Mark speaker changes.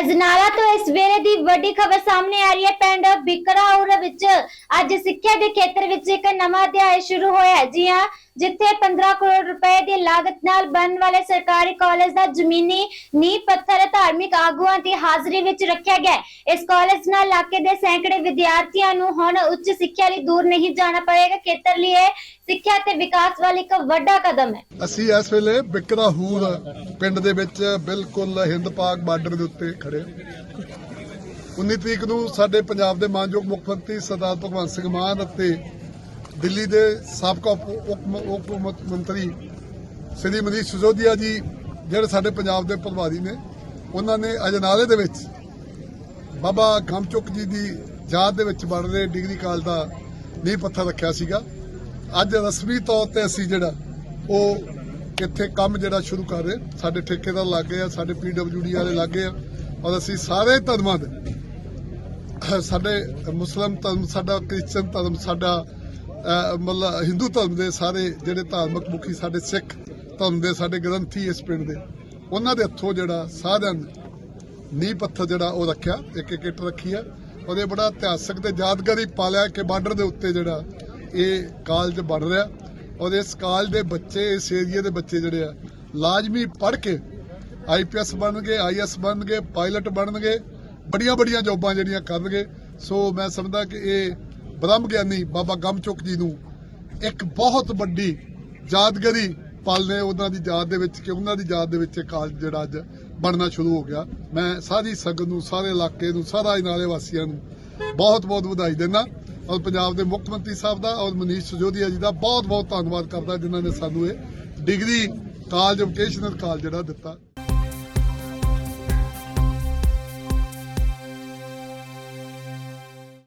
Speaker 1: ਅਜਨਾਲਾ ਤੋਂ ਇਸ ਵੇਲੇ ਦੀ ਵੱਡੀ ਖਬਰ ਸਾਹਮਣੇ ਆ ਰਹੀ ਹੈ। ਪਿੰਡ ਬਿਕਰਾਉਰ ਵਿੱਚ ਅੱਜ ਸਿੱਖਿਆ ਦੇ ਖੇਤਰ ਵਿੱਚ ਇੱਕ ਨਵਾਂ ਅਧਿਆਇ ਸ਼ੁਰੂ ਹੋਇਆ ਹੈ। ਜੀ ਹਾਂ ਜਿੱਥੇ 15 ਕਰੋੜ ਰੁਪਏ ਦੀ ਲਾਗਤ ਨਾਲ ਬਣਨ ਵਾਲੇ ਸਰਕਾਰੀ ਕਾਲਜ ਦਾ ਜ਼ਮੀਨੀ ਨੀਂਹ ਪੱਥਰ ਧਾਰਮਿਕ ਆਗੂਆਂ ਦੀ ਹਾਜ਼ਰੀ ਵਿੱਚ ਰੱਖਿਆ ਗਿਆ ਇਸ ਕਾਲਜ ਨਾਲ ਇਲਾਕੇ ਦੇ ਸੈਂਕੜੇ ਵਿਦਿਆਰਥੀਆਂ ਨੂੰ ਹੁਣ ਉੱਚ ਸਿੱਖਿਆ ਲਈ ਦੂਰ ਨਹੀਂ ਜਾਣਾ ਪੜੇਗਾ ਖੇਤਰ ਲਈ ਸਿੱਖਿਆ ਤੇ ਵਿਕਾਸ ਵੱਲ ਇੱਕ ਵੱਡਾ ਕਦਮ ਹੈ।
Speaker 2: ਅਸੀਂ ਇਸ ਵੇਲੇ ਬਿਕਰਾ ਹੂਰ ਪਿੰਡ ਦੇ ਵਿੱਚ ਬਿਲਕੁਲ ਹਿੰਦ ਪਾਕ ਬਾਰਡਰ ਦੇ ਉੱਤੇ ਖੜੇ ਹਾਂ। 19 ਤਰੀਕ ਨੂੰ ਸਾਡੇ ਪੰਜਾਬ ਦੇ ਮਾਨਯੋਗ ਮੁੱਖ ਮੰਤਰੀ ਸਰਦਾਰ ਭਗਵੰਤ ਸਿੰਘ ਮਾਨ ਅਤੇ ਦਿੱਲੀ ਦੇ ਸਾਬਕਾ ਉਪ, ਉਪ- ਉਪ ਮੁੱਖ ਮੰਤਰੀ ਸ੍ਰੀ ਮਨੀਸ਼ ਸਿਸੋਦੀਆ ਜੀ, ਜਿਹੜੇ ਸਾਡੇ ਪੰਜਾਬ ਦੇ ਪ੍ਰਭਾਰੀ ਨੇ, ਉਹਨਾਂ ਨੇ ਅਜਨਾਲੇ ਦੇ ਵਿੱਚ ਬਾਬਾ ਗਮਚੁਕ ਜੀ ਦੀ ਯਾਦ ਦੇ ਵਿੱਚ ਬਣ ਰਹੇ ਡਿਗਰੀ ਕਾਲਜ ਦਾ ਨੀਂਹ ਪੱਥਰ ਰੱਖਿਆ ਸੀਗਾ। ਅੱਜ ਰਸਮੀ ਤੌਰ ਤੇ ਅਸੀਂ ਜਿਹੜਾ ਉਹ ਇੱਥੇ ਕੰਮ ਜਿਹੜਾ ਸ਼ੁਰੂ ਕਰ ਰਹੇ, ਸਾਡੇ ਠੇਕੇਦਾਰ ਲੱਗੇ ਆ, ਸਾਡੇ ਪੀਡਬਲਯੂਡੀ ਵਾਲੇ ਲੱਗੇ ਆ, ਔਰ ਅਸੀਂ ਸਾਰੇ ਧਰਮਾਂ ਦੇ, ਸਾਡੇ ਮੁਸਲਮ ਧਰਮ, ਸਾਡਾ ਕ੍ਰਿਸਚਨ ਧਰਮ, ਸਾਡਾ ਮਤਲਬ ਹਿੰਦੂ ਧਰਮ ਦੇ ਸਾਰੇ ਜਿਹੜੇ ਧਾਰਮਿਕ ਮੁਖੀ ਸਾਡੇ ਸਿੱਖ ਧਰਮ ਦੇ, ਸਾਡੇ ਗ੍ਰੰਥੀ ਇਸ ਪਿੰਡ ਦੇ, ਉਹਨਾਂ ਦੇ ਹੱਥੋਂ ਜਿਹੜਾ ਸਾਰਿਆਂ ਨੇ ਨੀਂਹ ਪੱਥਰ ਜਿਹੜਾ ਉਹ ਰੱਖਿਆ, ਇੱਕ ਇੱਕ ਇੱਟ ਰੱਖੀ ਆ, ਔਰ ਇਹ ਬੜਾ ਇਤਿਹਾਸਕ ਤੇ ਯਾਦਗਾਰੀ ਪਾਲਿਆ ਕਿ ਬਾਰਡਰ ਦੇ ਉੱਤੇ ਜਿਹੜਾ ਇਹ ਕਾਲਜ ਬਣ ਰਿਹਾ, ਔਰ ਇਸ ਕਾਲਜ ਦੇ ਬੱਚੇ, ਇਸ ਏਰੀਏ ਦੇ ਬੱਚੇ ਜਿਹੜੇ ਆ, ਲਾਜ਼ਮੀ ਪੜ੍ਹ ਕੇ ਆਈਪੀਐਸ ਬਣਨਗੇ ਆਈਐਸ ਬਣਨਗੇ ਪਾਇਲਟ ਬਣਨਗੇ ਬੜੀਆਂ ਬੜੀਆਂ ਜੌਬਾਂ ਜਿਹੜੀਆਂ ਕਰਨਗੇ। ਸੋ ਮੈਂ ਸਮਝਦਾ ਕਿ ਇਹ ਬ੍ਰਹਮ ਗਿਆਨੀ ਬਾਬਾ ਗਮਚੁਕ ਜੀ ਨੂੰ ਇੱਕ ਬਹੁਤ ਵੱਡੀ ਯਾਦਗਾਰੀ ਪਲ ਨੇ ਉਹਨਾਂ ਦੀ ਯਾਦ ਦੇ ਵਿੱਚ ਕਿ ਉਹਨਾਂ ਦੀ ਯਾਦ ਦੇ ਵਿੱਚ ਇਹ ਕਾਲਜ ਜਿਹੜਾ ਅੱਜ ਬਣਨਾ ਸ਼ੁਰੂ ਹੋ ਗਿਆ। ਮੈਂ ਸਾਰੀ ਸੰਗਤ ਨੂੰ, ਸਾਰੇ ਇਲਾਕੇ ਨੂੰ, ਸਾਰਾ ਇਨਾਲੇ ਵਾਸੀਆਂ ਨੂੰ ਬਹੁਤ ਬਹੁਤ ਵਧਾਈ ਦਿੰਦਾ। ਔਰ ਪੰਜਾਬ ਦੇ ਮੁੱਖ ਮੰਤਰੀ ਸਾਹਿਬ ਦਾ ਔਰ ਮਨੀਸ਼ ਸਜੋਦੀਆ ਜੀ ਦਾ ਬਹੁਤ ਬਹੁਤ ਧੰਨਵਾਦ ਕਰਦਾ ਜਿਨ੍ਹਾਂ ਨੇ ਸਾਨੂੰ ਇਹ ਡਿਗਰੀ ਕਾਲਜ ਵੋਕੇਸ਼ਨਲ ਕਾਲਜ ਜਿਹੜਾ ਦਿੱਤਾ।